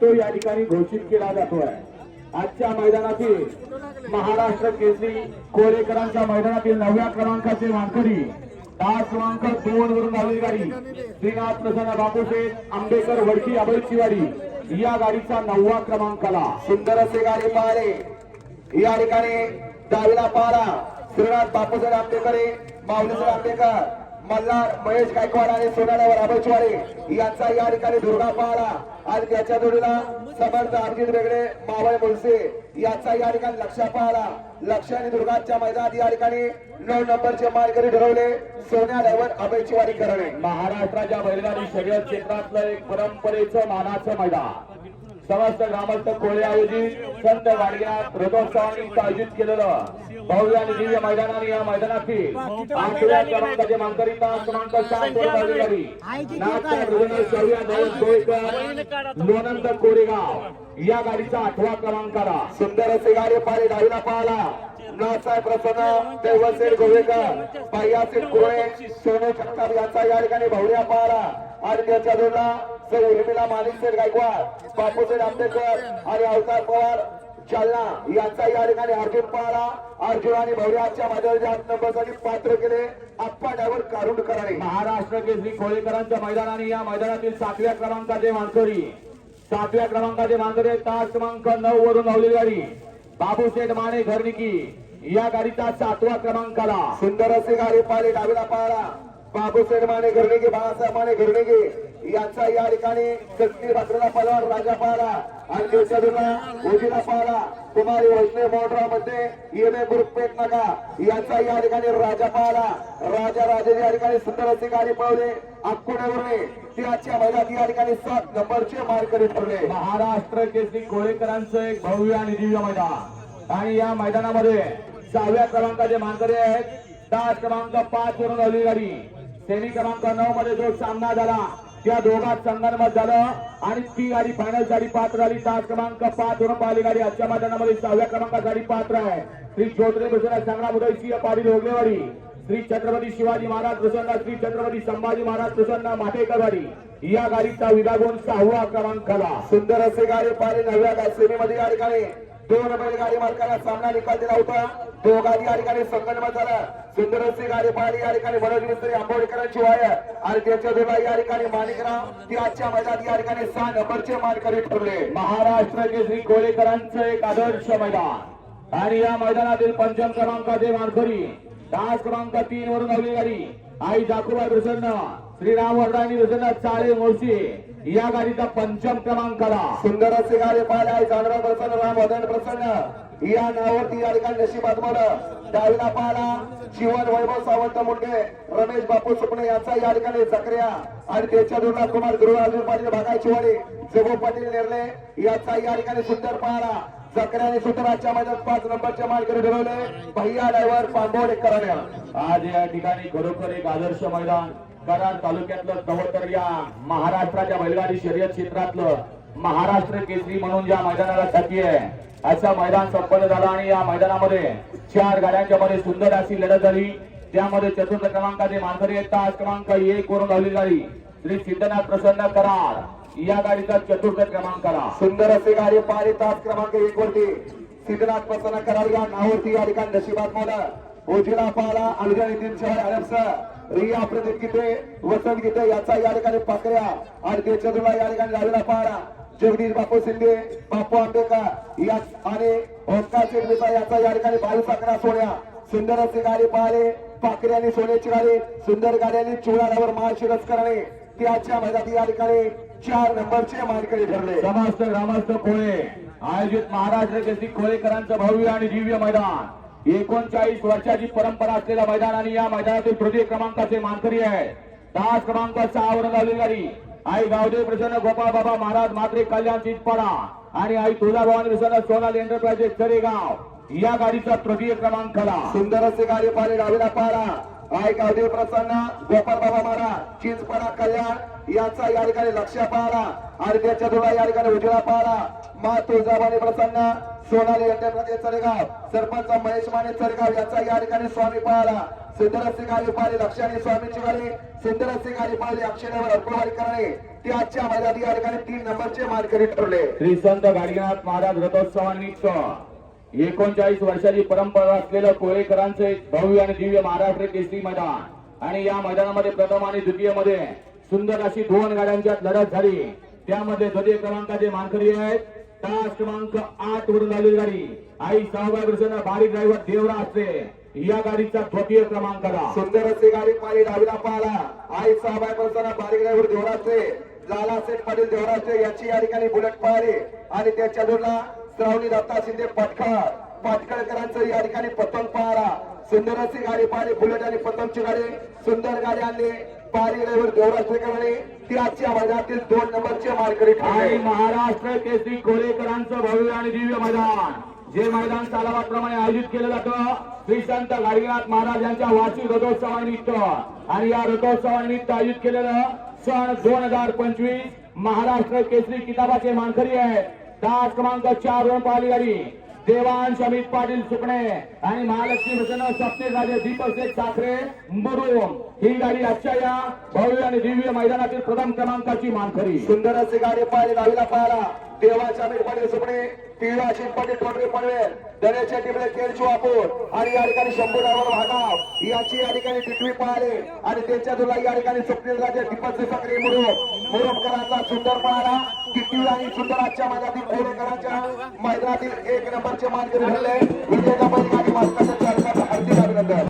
तो या ठिकाणी घोषित केला जातोय. आजच्या मैदानातील महाराष्ट्र केसरी कोरेकरांच्या मैदानातील नवव्या क्रमांकाचे मानकरी दहा क्रमांक दोन वरून आलेली गाडी. श्रीनाथ प्रसन्न बापूशेठ आंबेकर वडकी अभयशिवाडी या गाडीचा नववा क्रमांकाला. सुंदर असे गाडी पाहिले या. ठिकाणी डावीला पारा श्रीनाथ बापूसाहेब आंबेकर माऊलीसाहेब आंबेकर मल्हार महेश गायकवाड आणि सोनाड्यावर आबेचवाडे यांचा या ठिकाणी दुर्गा पारा आणि त्याच्या जोडीला समर्थ अभिजित वेगळे मावळ मुलसे याचा या ठिकाणी लक्ष पाहला लक्ष आणि दुर्गाच्या मैदानात या ठिकाणी नऊ नंबरचे मालकरी ठरवले. सोन्याड्यावर अभयचीवाडी करणे. महाराष्ट्राच्या बैलगाडी शर्यत क्षेत्रातलं एक परंपरेचं मानाचं मैदान. समस्त ग्रामस्थ कोळे संत गाडग्यात रथोत्सवानिमित्त आयोजित केलेलं भव्य आणि दिव्य मैदानाने या मैदानातील आठव्या क्रमांकाचे मानकरी क्रमांक सात वर लावली लोणंद कोरेगाव. या गाडीचा आठवा क्रमांकाला सुंदर असे गाडी पाहिले डावीला पाहला नाथसाहेब प्रसन्न देवसेठ गोवेकर पायासेठ कोळे सोनू जगताप यांचा या ठिकाणी भवड्या पाहला आणि त्याच्या जोडला सौ उर्मिला माणिक सेठ गायकवाड बापूसेठ आंबेडकर आणि अवतार पवार जालना यांचा या ठिकाणी अर्जुन पाहला. अर्जुन आणि भवड्याच्या माझ्या नंबरसाठी पात्र केले आप्पा ड्रायव्हर कारुंड कराने महाराष्ट्र केसरी कोळेकरांच्या मैदानाने या मैदानातील सातव्या क्रमांकाचे मानकरी. सातव्या क्रमांकाचे मानकरी तास क्रमांक नऊ वरून लावलेली गाडी. बाबूशेठ माने घरनिकी. या गाडीचा सातवा क्रमांकाला. सुंदर असे गाडी पाहिले डावीला पाहला. बाबूसाहेब माने घरणेगे बाळासाहेब माने घरणेगे यांचा या ठिकाणी शक्ती भाकरेला पलवार राजा पाहला आणि दिवसाला ओजीला पाहला कुमारी वैष्णव मोटरा मध्ये ग्रुप पेट नका. यांचा या ठिकाणी राजा पाहला राजा राजे या ठिकाणी सुंदर असे गाडी पळवले. अक्कुण्यावरने ती आजच्या या ठिकाणी सात नंबरचे मार्करी ठरले. महाराष्ट्र केसरी कोळेकरांचं एक भव्य आणि दिव्य मैदान. आणि या मैदानामध्ये सहाव्या क्रमांकाचे मानकरी आहेत. दहा क्रमांक पाच वरून लावली गाडी सेमी क्रमांक नऊ मध्ये जो सामना झाला त्या दोघात संगणमत झालं. आणि ती गाडी फायनल गाडी पात्र झाली. तास क्रमांक पाच वरून पाहिली गाडी. आजच्या मैदानामध्ये सहाव्या क्रमांकासाठी पात्र आहे. श्री चौधरी भूषण संग्राम उदय सिंह पाटील श्री छत्रपती शिवाजी महाराज प्रसन्न श्री छत्रपती संभाजी महाराज प्रसन्न माटेकरवाडी. या गाडीचा विभागून सहावा क्रमांकाला सुंदर असे गाडी पाहिले नव्या सेमीमध्ये या ठिकाणी. दोन बैलगाडी मालकाला सामना निकाल दिला होता. दोघांनी या ठिकाणी संघटना झाला. सुंदर अशी गाडी पाहिली. या ठिकाणी मनोज मिस्त्री आंबोडकरांची वाय आणि त्यांच्या दोघा या ठिकाणी मालिकराव ती आजच्या मैदानात या ठिकाणी सहा नंबरचे मानकरी ठरले. महाराष्ट्र केसरी कोळेकरांचं एक आदर्श मैदान. आणि या मैदानातील पंचम क्रमांकाचे मानकरी दहा क्रमांक तीन वरून लावली गाडी. आई जाकुबाई प्रसन्न. श्रीराम वर्धानी प्रसन्न चाळे मोर्शी. या गाडीचा पंचम क्रमांकाला सुंदर असे गाडी पाहिले आहे. चांदरा प्रसन्न राम वदन प्रसन्न. या नावावरती या ठिकाणी नशिबात मोड डावीला पाहला जीवन वैभव सावंत मुंडे रमेश बापू सुपणे यांचा या ठिकाणी जकऱ्या आणि त्याच्या दोन कुमार गुरु अर्जुन पाटील भागाची वाडी जगू पाटील निर्ले याचा या ठिकाणी सुंदर पाहला जकऱ्याने सुंदराच्या मैदानात पाच नंबरचे मालकरी ठरवले भैया ड्रायव्हर पांबोड करण्या आज या ठिकाणी खरोखर एक आदर्श मैदान. कराड तालुक्यातलं कवतर या महाराष्ट्राच्या बैलगाडी शर्यत क्षेत्रातलं महाराष्ट्र केसरी म्हणून ज्या मैदानाला ख्याती आहे असं मैदान संपन्न झालं आणि या मैदानामध्ये चार गाड्यांच्या मध्ये सुंदर अशी लढत झाली. त्यामध्ये चतुर्थ क्रमांकाचे मानकरी तास क्रमांक एक वरून लावली गाडी. श्री सिद्धनाथ प्रसन्न कराड या गाडीचा चतुर्थ क्रमांकाला सुंदर असे गाडी पाहिली. तास क्रमांक एक वरती. सिद्धनाथ प्रसन्न कराड या नावावरती या ठिकाणी नशिबात मला उजिरा पाला अलगा नितीन शहर अडपस रिया प्रदीप गीते वसंत गीते याचा या ठिकाणी पाकऱ्या आणि त्याच्या या ठिकाणी लावलेला पारा जगदीश बापू शिंदे बापू आंबेकर या आणि ओंकार शिंदेचा याचा या ठिकाणी बावीस अकरा सोन्या सुंदर असे गाडी पाहिले पाकऱ्याने सोन्याची गाडी सुंदर गाड्यांनी चुळाडावर महाशिरस करणे. त्याच्या मैदानात या ठिकाणी चार नंबरचे मानकरी ठरले. समस्त ग्रामस्थ कोळे आयोजित महाराष्ट्र केसरी कोळेकरांचं भव्य आणि दिव्य मैदान. एकोणचाळीस वर्षाची परंपरा असलेल्या मैदान आणि या मैदानातील तृतीय क्रमांकाचे मानकरी आहे. तास क्रमांक सहा वर आई गावदेव प्रसन्न गोपाळ बाबा महाराज मात्रे कल्याण चितपाडा आणि आई तुळजाभवानी प्रसन्न सोनाल एंटरप्राइजेस चरेगाव या गाडीचा तृतीय क्रमांकाला. सुंदर असे गाडी पाहिले डावीला पारा आई गावदेव प्रसन्न गोपाळ बाबा महाराज चिंचपाडा कल्याण यांचा या ठिकाणी लक्ष पाहला आणि त्याच्या तुला या ठिकाणी उजळा पाहला मा तुळजाभवानी प्रसन्न सोनाली एंटरप्राइजेस चरेगाव सरपंच महेश माने चरेगाव याचा या ठिकाणी स्वामी पाहला. सुंदर असे गाडी पाहिली लक्षाने स्वामीची गाडी. सुंदर असे गाडी पाहिली अक्षरावर अर्पणवारी करणे. ते आजच्या मैदानी या ठिकाणी तीन नंबरचे मानकरी ठरले. श्री संत गाडगेनाथ महाराज रथोत्सवानिमित्त एकोणचाळीस वर्षाची परंपरा असलेलं कोळेकरांचं एक भव्य आणि दिव्य महाराष्ट्र केसरी मैदान. आणि या मैदानामध्ये प्रथम आणि द्वितीयमध्ये सुंदर अशी दोन गाड्यांच्यात लढत झाली. त्यामध्ये द्वितीय क्रमांकाचे मानकरी आहेत तास क्रमांक आठ वरून आलेली गाडी. आई सहाव्या वर्षांना बारीक ड्रायव्हर देवरा असते या गाडीचा द्वितीय क्रमांकाला सुंदर असते गाडी पाहिली डावीला पाहिला आई सहाबाई पंचांना बारीक ड्रायव्हर देवराचे लाला सेठ पाटील असते याची या ठिकाणी बुलेट पाहिली. आणि त्याच्या जोडला श्रावणी दत्ता शिंदे पटखळ पाटकळकरांचं या ठिकाणी पतंग पाहिला सुंदर अशी गाडी पाहिली. बुलेट आणि पतंगची गाडी. सुंदर गाडी आणली. पारी ड्रायव्हर देवराचे ती आजच्या मैदानातील दोन नंबरचे मालकरी आणि महाराष्ट्र केसरी कोरेकरांचं भव्य आणि दिव्य मैदान. जे मैदान सालाबादप्रमाणे आयोजित केलं जातं श्री संत गाडगीनाथ महाराज यांच्या वार्षिक रथोत्सवानिमित्त. आणि या रथोत्सवानिमित्त आयोजित केलेलं सण दोन हजार पंचवीस महाराष्ट्र केसरी किताबाचे मानकरी आहेत. तास क्रमांक चार वर पाहिली गाडी. देवांश अमित पाटील सुकणे. आणि महालक्ष्मी भूषण स्वप्ने राजे दीपक शेख ठाकरे मुरुम. ही गाडी आजच्या या भव्य आणि दिव्य मैदानातील प्रथम क्रमांकाची मानकरी. सुंदर असे गाडी पाहिले गावीला पाहिला देवाच्या मीठ पाटील सुपणे पिवळा पाटील टोटरे पडवेल दरेच्या टीमला केळची वापूर आणि या ठिकाणी शंभू डावर भागाव याची या ठिकाणी टिटवी पाहिले आणि त्यांच्या तुला या ठिकाणी स्वप्नील राजे दीपक सक्रिय मुरुम. मुरुमकरांचा सुंदर पाहिला टिटवी आणि सुंदर आजच्या मैदानातील कोरेकरांच्या मैदानातील एक नंबरचे मानकरी ठरले. विजय وأنقذ الجارفة حرزنا من النار